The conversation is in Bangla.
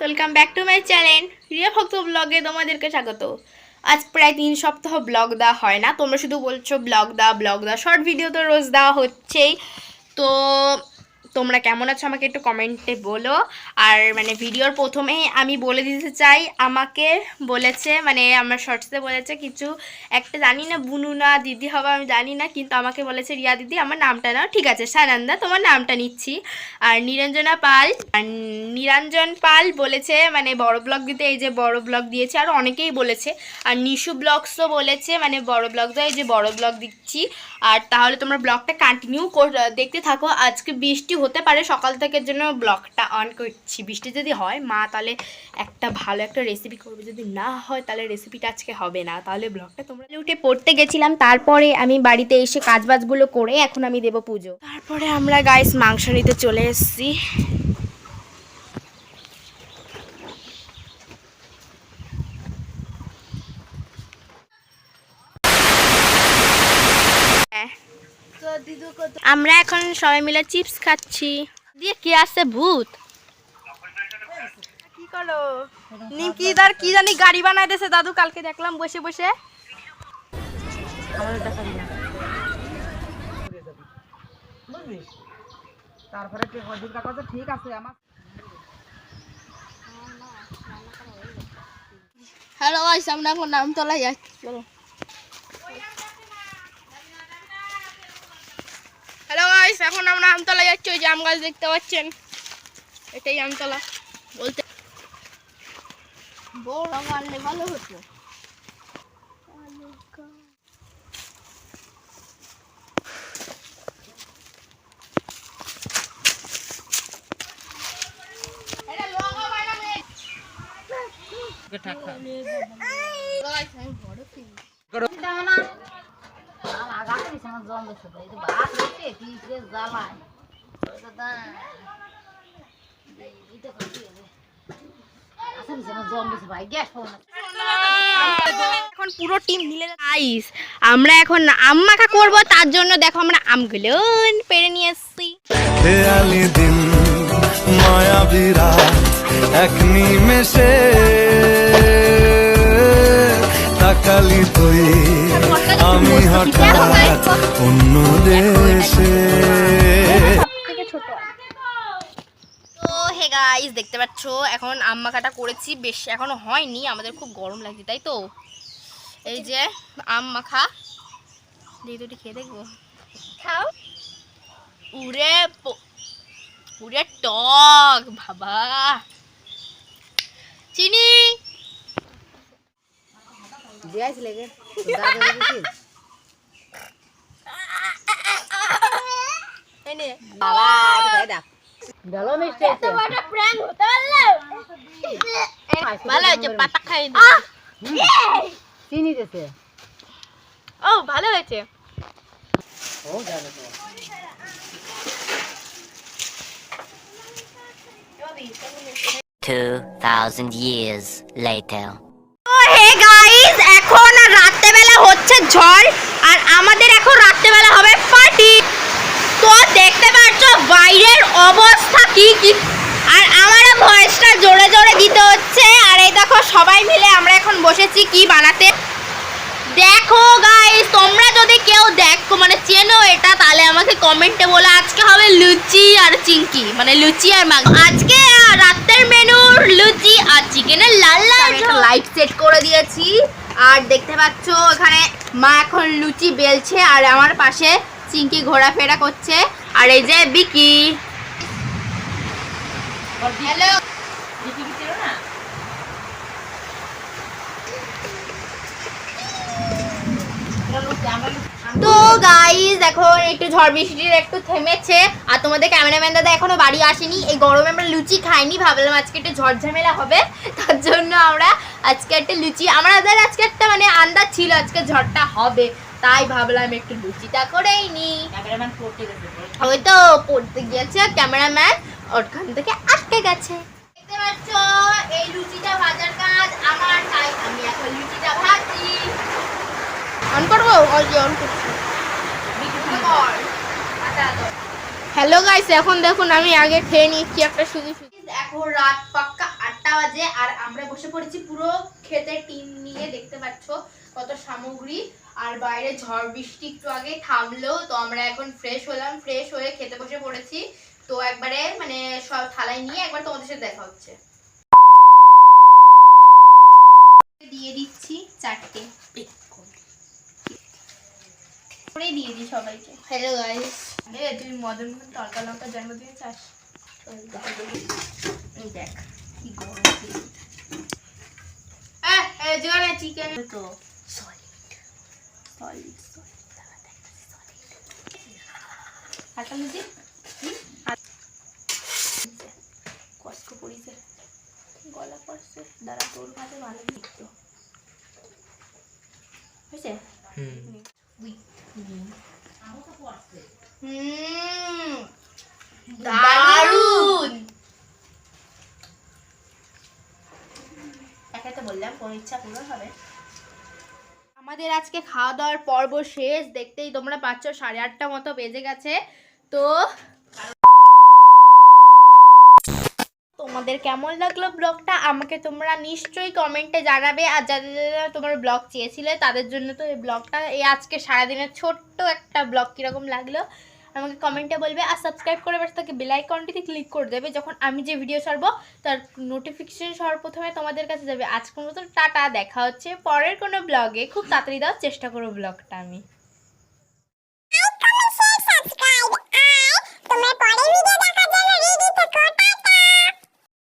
Welcome back to my channel Riya Bhakta ব্লগে তোমাদেরকে স্বাগত। আজ প্রায় তিন সপ্তাহ ব্লগ দেওয়া হয় না। তোমরা শুধু বলছো ব্লগ দা ব্লগ দাও শর্ট ভিডিও তো রোজ দেওয়া হচ্ছেই। তো তোমরা কেমন আছো আমাকে একটু কমেন্টে বলো। আর মানে ভিডিওর প্রথমে আমি বলে দিতে চাই, আমাকে বলেছে মানে আমার শর্টসে বলেছে কিছু, একটা জানি না বুনু না দিদি হবে, আমি জানি না, কিন্তু আমাকে বলেছে রিয়া দিদি, আমার নামটা নাও, ঠিক আছে, সানন্দা, তোমার নামটা নিচ্ছি। আর নিরঞ্জনা পাল, আর নিরঞ্জন পাল বলেছে মানে বড় ব্লগ দিতে, এই যে বড় ব্লগ দিয়েছে, আর অনেকেই বলেছে। আর নিশু ব্লগসও বলেছে মানে বড় ব্লগ দেয়, এই যে বড় ব্লগ দিচ্ছি। আর তাহলে তোমরা ব্লগটা কন্টিনিউ দেখতে থাকো, আজকে বৃষ্টি হতে পারে, সকাল থেকে জন্য ব্লগটা অন করছি। বৃষ্টি যদি হয়, মা তাহলে একটা ভালো একটা রেসিপি করবে। যদি না হয়, তাহলে রেসিপিটা আজকে হবে না। তাহলে ব্লগটা তোমরা উঠে পড়তে গেছিলাম। তারপরে আমি বাড়িতে এসে কাজবাজগুলো করে এখন আমি দেব পুজো। তারপরে আমরা গাইস মাংস নিতে চলে এসেছি। আমরা এখন সবাই মিলে চিপস খাচ্ছি। দিয়ে কি আছে ভূত? কি করো নিমকি তার কি জানি গাড়ি বানাই দিয়েছে। দাদু কালকে দেখলাম বসে বসে। তারপরে কি হজুর কাকা তো ঠিক আছে আমার হ্যালো গাইস আমরা এখন নামতলায় যাচ্ছি। চলো হ্যালো গাইস এখন আমরা আমতলা যাচ্ছি ওই যে আম গাছ দেখতে পাচ্ছেন এটাই আমতলা বলতে বড় মারলে ভালো হতো এখন পুরো টিম মিলে আইস আমরা এখন আম মাখা করব তার জন্য দেখো আমরা আমগুলো পেরে নিয়ে এসেছি। খেয়ালি দিন রাত এক নিমেষে। তাকালি তুই আমি হঠাৎ অন্য দেশে। তো হে গাইস দেখতে পাচ্ছ এখন আম মাখাটা করেছি বেশ এখনও হয়নি আমাদের খুব গরম লাগছে তাই তো? এই যে আম মাখা দিয়ে দুটি খেয়ে দেখব। খাও। উড়ে উড়ে টক বাবা। চিনি। দিয়েছিলে গে দাদা দিয়েছিস এই নে। বাবা এটা দেখ ভালো মিষ্টি আছে ভালো হয়েছে পাতা খাই চিনি দিয়েছে ও ভালো হয়েছে ও যাবে তো Two thousand years later. Hey guys এখন আর রাত্রেবেলা হচ্ছে ঝড় আর আমাদের এখন রাত্রেবেলা হবে পার্টি তো দেখতে পাচ্ছ বাইরের অবস্থা কি কি? আর আমারও ভয়েসটা জোরে জোরে দিতে হচ্ছে। আর এই দেখো সবাই মিলে আমরা এখন বসেছি কি বানাতে। দেখো গাইস তোমরা যদি কেউ দেখো মানে চেনো এটা তাহলে আমাকে কমেন্টে বলো। আজকে হবে লুচি আর চিংকি মানে লুচি আর মাংস। আজকে রাতের মেনু লুচি আর চিকেনের লাল লাল লাইট সেট করে দিয়েছি। আর দেখতে পাচ্ছ এখানে মা এখন লুচি বেলছে। আর আমার পাশে চিংকি ঘোরাফেরা করছে। আর এই যে বিকি। হ্যালো। তো গাইজ এখন একটু ঝড় বৃষ্টির একটু থেমেছে। আর তোমাদের ক্যামেরাম্যান দাদা এখনও বাড়ি আসেনি। এই গরমে আমরা লুচি খাইনি ভাবলাম আজকে একটু ঝড় ঝামেলা হবে। তার জন্য আমরা আজকে একটা লুচি আমাদের আজকে একটা মানে আন্দাজ ছিল আজকে ঝড়টা হবে। তাই ভাবলাম একটু লুচিটা করেই নি ওই তো পড়তে গিয়েছে ক্যামেরাম্যান ওখান থেকে আটকে গেছে। দেখতে পাচ্ছ এই লুচিটা ভাজার কাজ আমার তাই আমি এখন লুচিটা ভাজি। অন করব? অন করছি। হ্যালো গাইস এখন দেখুন আমি আগে খেয়ে নিচ্ছি একটা সুজি সুজি। এখন রাত পাক্কা আটটা বাজে আর আমরা বসে পড়েছি পুরো খেতে টিম নিয়ে দেখতে পাচ্ছ কত সামগ্রী। আর বাইরে ঝড় বৃষ্টি একটু আগে থামলো তো আমরা এখন ফ্রেশ হলাম ফ্রেশ হয়ে খেতে বসে পড়েছি। তো একবারে মানে সব থালায় নিয়ে একবার তোমাদের সাথে দেখা হচ্ছে। দিয়ে দিচ্ছি চারটে। করে দিয়ে দিই সবাইকে। হ্যালো গাইস এ তুই মদন মোহন তরকা লঙ্কা জন্মদিনে চাস? দেখ। কি গরম জোরে চিকেন তো। সলিড সলিড সলিড দাঁড়া দেখতেছি সলিড হাঁটা লুচি কষ্ট করিছে। গলা পড়ছে দাঁড়া তোর কাছে ভালো দেখতো হয়েছে? হুম। তো ইচ্ছা পূরণ হবে। আমাদের আজকে খাওয়া দাওয়ার পর্ব শেষ। দেখতেই তোমরা পাচ্ছ, সাড়ে আটটা মতো বেজে গেছে। তো তোমাদের কেমন লাগল ব্লগটা? আমাকে তোমরা নিশ্চয়ই কমেন্টে জানাবে। আর যাদের যারা তোমার ব্লগ চেয়েছিলে, তাদের জন্য তো এই ব্লগটা, এই আজকে সারাদিনের ছোট্ট একটা ব্লগ কীরকম লাগল? আমাকে কমেন্টে বলবে আর সাবস্ক্রাইব করে পাশে তাকে বেল আইকনটিতে ক্লিক করে দেবে। যখন আমি যে ভিডিও ছাড়বো, তার নোটিফিকেশন সর্বপ্রথমে তোমাদের কাছে যাবে। আজকের মতো টাটা, দেখা হচ্ছে পরের কোনো ব্লগে খুব তাড়াতাড়ি দেওয়ার চেষ্টা করব ব্লগটা আমি।